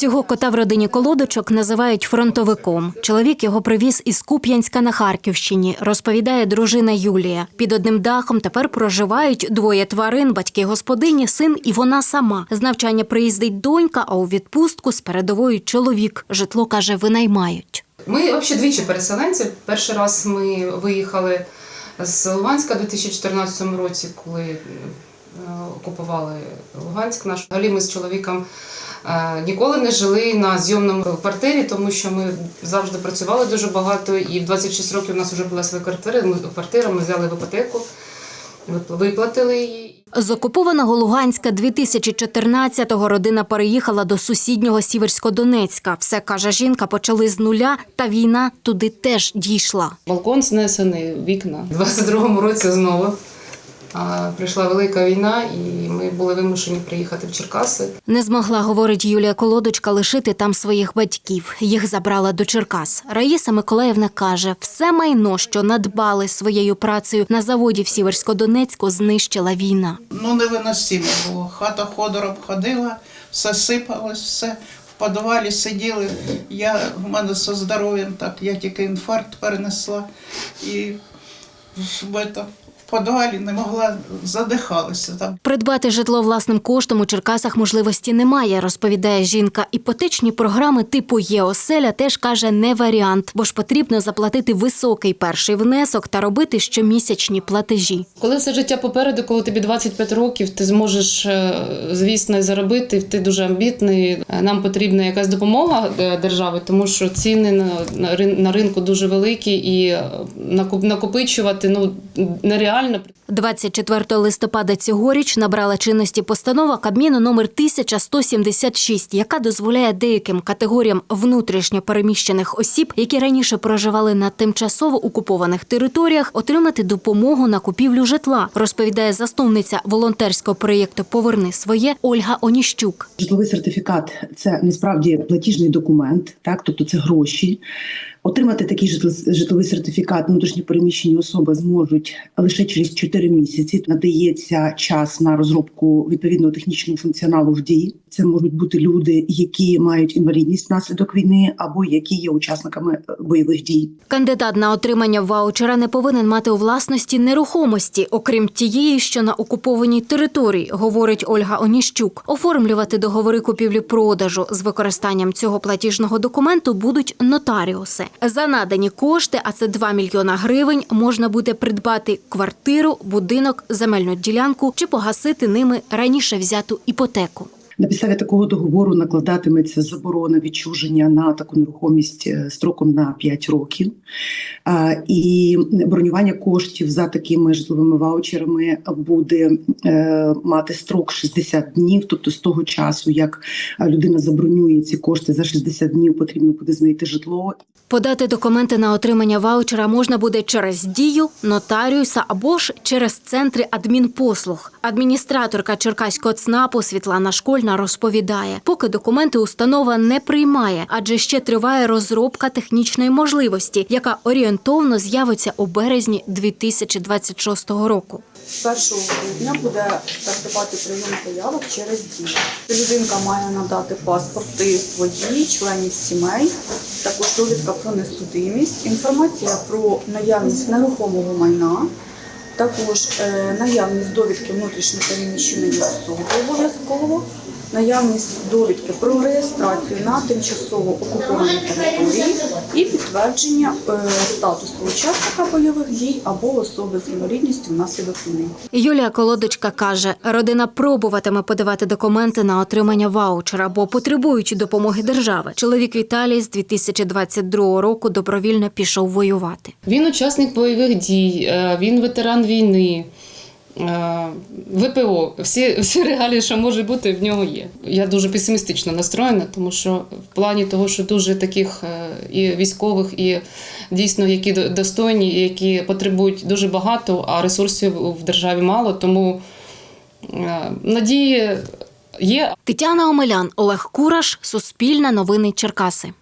Цього кота в родині колодочок називають фронтовиком. Чоловік його привіз із Куп'янська на Харківщині, розповідає дружина Юлія. Під одним дахом тепер проживають двоє тварин, батьки господині, син і вона сама. З навчання приїздить донька, а у відпустку з передової чоловік. Житло каже, винаймають. Ми взагалі двічі переселенці. Перший раз ми виїхали з Луганська у 2014 році, коли окупували Луганськ наш. Взагалі ми з чоловіком е, ніколи не жили на зйомному квартирі, тому що ми завжди працювали дуже багато. І в 26 років у нас вже була своя квартира. Ми квартира, ми взяли в іпотеку, виплатили її. З окупованого Луганська 2014-го родина переїхала до сусіднього Сіверсько-Донецька. Все каже жінка, почали з нуля, та війна туди теж дійшла. Балкон знесений, вікна. У 22-му році знову а, прийшла велика війна, і ми були вимушені приїхати в Черкаси. Не змогла, говорить Юлія Колодочка, лишити там своїх батьків. Їх забрала до Черкас. Раїса Миколаївна каже, все майно, що надбали своєю працею на заводі в Сіверсько-Донецьку, знищила війна. Ну, невиносимо було. Хата ходором ходила, все сипалось, все. В підвалі сиділи. Я, в мене зі здоров'ям так, я тільки інфаркт перенесла. І в, это, не могла, задихалася там. Придбати житло власним коштом у Черкасах можливості немає, розповідає жінка. Іпотечні програми типу ЄОСЕЛЯ теж каже не варіант, бо ж потрібно заплатити високий перший внесок та робити щомісячні платежі. Коли все життя попереду, коли тобі 25 років, ти зможеш, е, звісно, заробити. Ти дуже амбітний. Е, Нам потрібна якась допомога е, держави, тому що ціни на, на, рин- на ринку дуже великі і накоп- накопичувати ну нереально нормально 24 листопада цьогоріч набрала чинності постанова Кабміну номер 1176, яка дозволяє деяким категоріям внутрішньо переміщених осіб, які раніше проживали на тимчасово окупованих територіях, отримати допомогу на купівлю житла, розповідає засновниця волонтерського проєкту Поверни своє Ольга Оніщук. Житловий сертифікат це насправді платіжний документ, так тобто це гроші. Отримати такий житл- житловий сертифікат внутрішньо переміщені особи зможуть лише через 4 місяці. Надається час на розробку відповідного технічного функціоналу в дії. Це можуть бути люди, які мають інвалідність внаслідок війни або які є учасниками е, бойових дій. Кандидат на отримання ваучера не повинен мати у власності нерухомості, окрім тієї, що на окупованій території, говорить Ольга Оніщук. Оформлювати договори купівлі-продажу з використанням цього платіжного документу будуть нотаріуси. За надані кошти, а це 2 мільйона гривень, можна буде придбати квартиру, будинок, земельну ділянку чи погасити ними раніше взяту іпотеку. На підставі такого договору накладатиметься заборона відчуження на таку нерухомість е, строком на 5 років. І бронювання коштів за такими житловими ваучерами буде е, мати строк 60 днів. Тобто з того часу, як е, людина забронює ці кошти за 60 днів, потрібно буде знайти житло Подати документи на отримання ваучера можна буде через дію, нотаріуса або ж через центри адмінпослуг. Адміністраторка Черкаського ЦНАПу Світлана Школьна розповідає, поки документи установа не приймає, адже ще триває розробка технічної можливості, яка орієнтовно з'явиться у березні 2026 року. З 1 грудня буде стартувати прийом заявок через дію. Людинка має надати паспорти свої, членів сімей, також довідка про несудимість, інформація про наявність нерухомого майна, також е, наявність довідки внутрішньо переміщеної особи обов'язково, наявність довідки про реєстрацію на тимчасово окупованій території і підтвердження е, статусу учасника бойових дій або особи з інвалідністю внаслідок війни. Юлія Колодочка каже, родина пробуватиме подавати документи на отримання ваучера, бо потребують допомоги держави. Чоловік Віталій з 2022 року добровільно пішов воювати. Він учасник бойових дій, е, він ветеран війни. Е, ВПО, всі, всі регалії, що може бути, в нього є. Я дуже песимістично настроєна, тому що в плані того, що дуже таких е, і військових, і дійсно які до- достойні, які потребують дуже багато, а ресурсів в державі мало. Тому е, надії є, Тетяна Омелян, Олег Кураш, Суспільне новини Черкаси.